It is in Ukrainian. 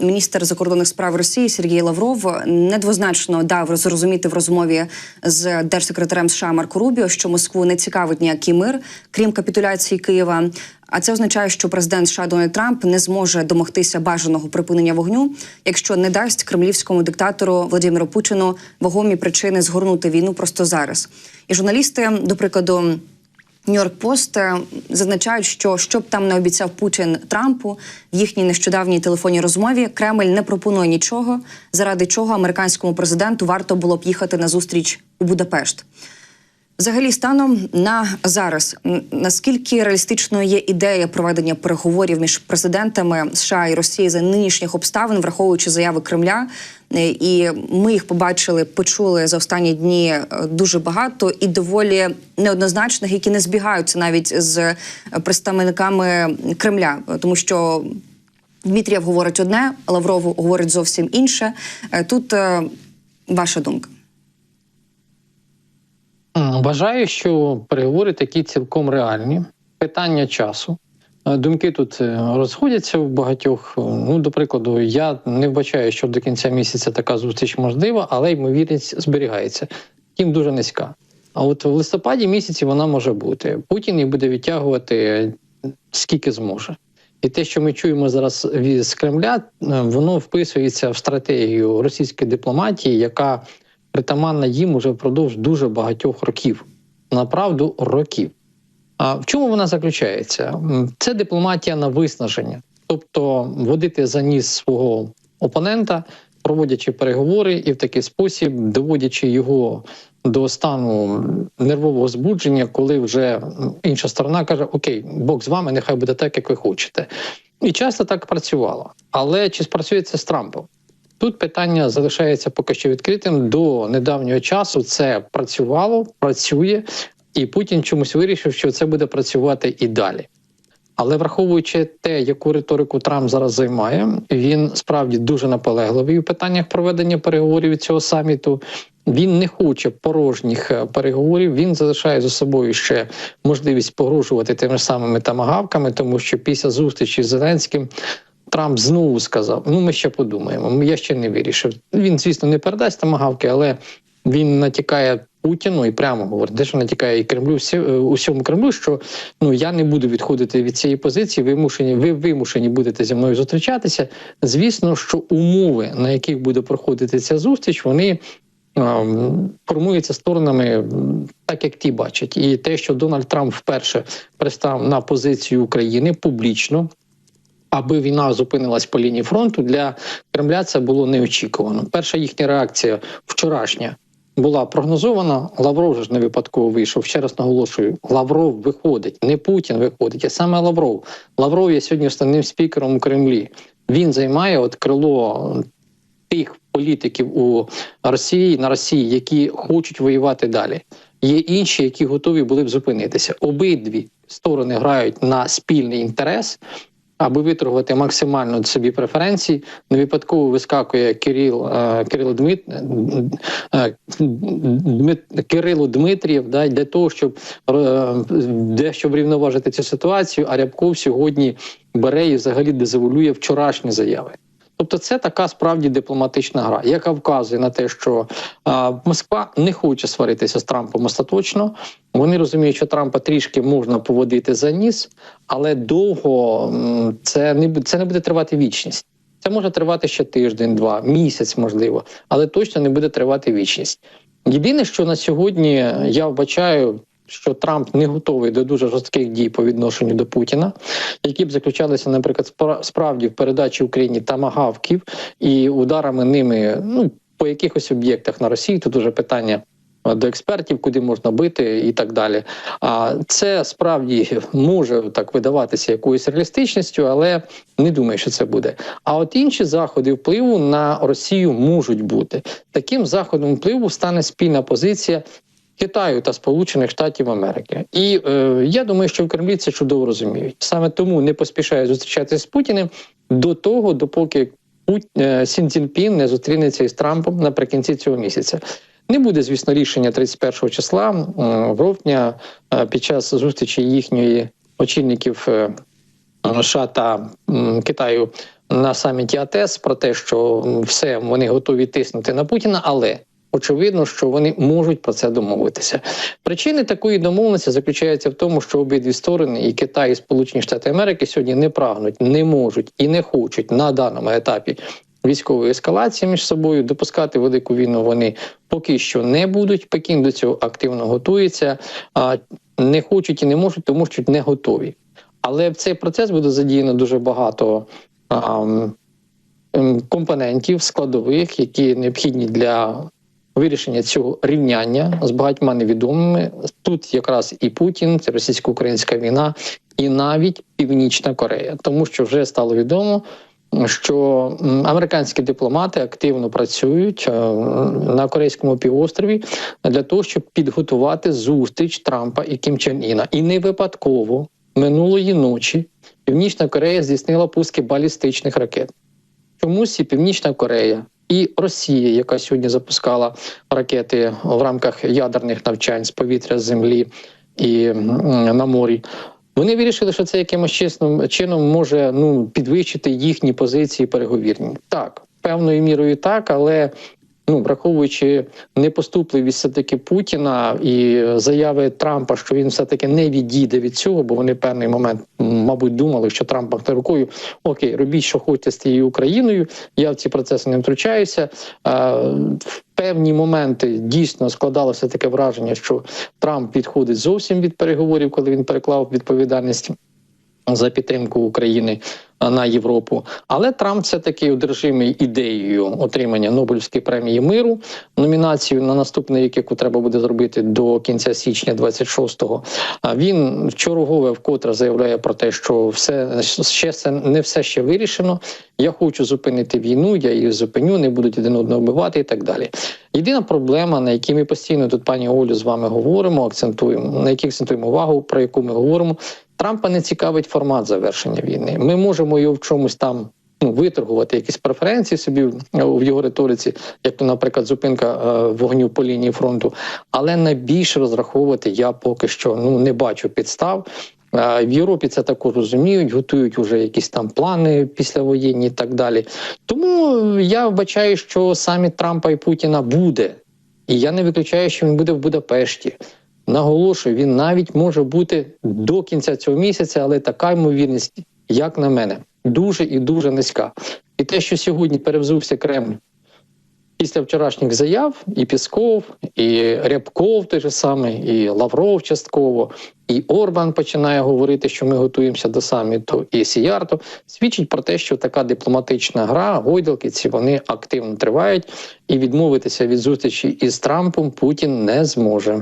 міністр закордонних справ Росії Сергій Лавров недвозначно дав зрозуміти в розмові з держсекретарем США Марко Рубіо, що Москву не цікавить ніякий мир, крім капітуляції Києва. А це означає, що президент США Дональд Трамп не зможе домогтися бажаного припинення вогню, якщо не дасть кремлівському диктатору Владимиру Путіну вагомі причини згорнути війну просто зараз. І журналісти, до прикладу. Нью-Йорк Пост е, зазначають, що щоб там не обіцяв Путін Трампу в їхній нещодавній телефонній розмові, Кремль не пропонує нічого, заради чого американському президенту варто було б їхати на зустріч у Будапешт. Взагалі, станом на зараз, наскільки реалістичною є ідея проведення переговорів між президентами США і Росії за нинішніх обставин, враховуючи заяви Кремля, Е, і ми їх побачили, почули за останні дні е, дуже багато і доволі неоднозначних, які не збігаються навіть з представниками Кремля, тому що. Дмитрієв говорить одне, Лавров говорить зовсім інше. Е, Тут ваша думка. Вважаю, що переговори такі цілком реальні. Питання часу. Е, Думки тут е, розходяться в багатьох. Ну, до прикладу, я не вбачаю, що до кінця місяця така зустріч можлива, але ймовірність зберігається. Втім, дуже низька. А от в листопаді місяці вона може бути. Путін її буде відтягувати скільки зможе. І те, що ми чуємо зараз з Кремля, е, воно вписується в стратегію російської дипломатії, яка притаманна їм уже впродовж дуже багатьох років. Направду років. А в чому вона заключається? Це дипломатія на виснаження, тобто водити за ніс свого опонента, проводячи переговори і в такий спосіб доводячи його до стану нервового збудження, коли вже інша сторона каже: Окей, Бог з вами, нехай буде так, як ви хочете. І часто так працювало. Але чи спрацює це з Трампом? Тут питання залишається поки що відкритим. До недавнього часу це працювало, працює, і Путін чомусь вирішив, що це буде працювати і далі. Але враховуючи те, яку риторику Трамп зараз займає, він справді дуже наполегливий у питаннях проведення переговорів цього саміту. Він не хоче порожніх е, переговорів. Він залишає за собою ще можливість погрожувати тими самими тамагавками, тому що після зустрічі з Зеленським Трамп знову сказав: Ну, ми ще подумаємо. Я ще не вирішив. Він, звісно, не передасть тамагавки, але він натякає Путіну і прямо говорить, де що натякає і Кремлю, всі, е, усьому Кремлю, що ну я не буду відходити від цієї позиції. Вимушені, ви вимушені будете зі мною зустрічатися. Звісно, що умови, на яких буде проходити ця зустріч, вони. ем, Формуються сторонами так, як ті бачать, і те, що Дональд Трамп вперше пристав на позицію України публічно, аби війна зупинилась по лінії фронту, для Кремля це було неочікувано. Перша їхня реакція вчорашня була прогнозована. Лавров ж не випадково вийшов. Ще раз наголошую: Лавров виходить, не Путін виходить, а саме Лавров. Лавров є сьогодні основним спікером у Кремлі. Він займає от крило тих політиків у Росії на Росії, які хочуть воювати далі. Є інші, які готові були б зупинитися. Обидві сторони грають на спільний інтерес. Аби виторгувати максимально собі преференції, не випадково вискакує Кирил, Кирил Кирило Дмит, е, Дмит, Кирило Дмитрієв, да, для того, щоб е, дещо врівноважити цю ситуацію, а Рябков сьогодні бере і взагалі дезавулює вчорашні заяви. Тобто, це така справді дипломатична гра, яка вказує на те, що а, Москва не хоче сваритися з Трампом остаточно. Вони розуміють, що Трампа трішки можна поводити за ніс, але довго це не це не буде тривати вічність. Це може тривати ще тиждень, два, місяць, можливо, але точно не буде тривати вічність. Єдине, що на сьогодні я вбачаю, що Трамп не готовий до дуже жорстких дій по відношенню до Путіна, які б заключалися, наприклад, спра- справді в передачі Україні тамагавків і ударами ними ну по якихось об'єктах на Росії. Тут уже питання. е, До експертів, куди можна бити, і так далі. А це справді може так видаватися якоюсь реалістичністю, але не думаю, що це буде. А от інші заходи впливу на Росію можуть бути таким заходом впливу стане спільна позиція Китаю та Сполучених Штатів Америки. І е, я думаю, що в Кремлі це чудово розуміють. Саме тому не поспішають зустрічатися з Путіним до того, допоки е, Сін Цзіньпін не зустрінеться із Трампом наприкінці цього місяця. Не буде, звісно, рішення 31 числа жовтня е, під час зустрічі їхньої очільників е, США та Китаю на саміті АТЕС про те, що все вони готові тиснути на Путіна, але очевидно, що вони можуть про це домовитися. Причини такої домовленості заключаються в тому, що обидві сторони, і Китай, і Сполучені Штати Америки, сьогодні не прагнуть, не можуть і не хочуть на даному етапі військової ескалації між собою. Допускати велику війну вони поки що не будуть. Пекін до цього активно готується, а не хочуть і не можуть, тому що не готові. Але в цей процес буде задіяно дуже багато ем, компонентів складових, які необхідні для вирішення цього рівняння з багатьма невідомими. Тут якраз і Путін, це російсько-українська війна, і навіть Північна Корея, тому що вже стало відомо. Що американські дипломати активно працюють е, на корейському півострові для того, щоб підготувати зустріч Трампа і Кім Чен Іна. І не випадково минулої ночі Північна Корея здійснила пуски балістичних ракет. Чомусь і Північна Корея, і Росія, яка сьогодні запускала ракети в рамках ядерних навчань з повітря, з землі і на морі. Вони вирішили, що це якимось чесним чином може ну підвищити їхні позиції переговірні. Так, певною мірою так, але ну враховуючи непоступливість все таки Путіна і заяви Трампа, що він все таки не відійде від цього, бо вони певний момент, мабуть, думали, що Трамп махне рукою: Окей, робіть, що хочете з тією Україною. Я в ці процеси не втручаюся. В певні моменти дійсно складалося таке враження, що Трамп відходить зовсім від переговорів, коли він переклав відповідальність за підтримку України на Європу. Але Трамп все таки одержимий ідеєю отримання Нобелівської премії миру, номінацію на наступний рік, яку треба буде зробити до кінця січня 26-го. А він вчергове вкотре заявляє про те, що все ще це не все ще вирішено. Я хочу зупинити війну, я її зупиню, не будуть один одного вбивати і так далі. Єдина проблема, на якій ми постійно тут, пані Олю, з вами говоримо, акцентуємо, на якій акцентуємо увагу, про яку ми говоримо. Трампа не цікавить формат завершення війни. Ми можемо його в чомусь там ну, виторгувати якісь преференції собі в- його риториці, як то, наприклад, зупинка е, вогню по лінії фронту. Але найбільше розраховувати я поки що ну не бачу підстав. В Європі це також розуміють, готують вже якісь там плани післявоєнні і так далі. Тому я вбачаю, що саміт Трампа і Путіна буде, і я не виключаю, що він буде в Будапешті. Наголошую, він навіть може бути до кінця цього місяця, але така ймовірність, як на мене, дуже і дуже низька. І те, що сьогодні перевзувся Кремль після вчорашніх заяв, і Пісков, і Рябков той же самий, і Лавров частково, і Орбан починає говорити, що ми готуємося до саміту, і Сіярто, свідчить про те, що така дипломатична гра, гойдалки ці вони активно тривають, і відмовитися від зустрічі із Трампом Путін не зможе.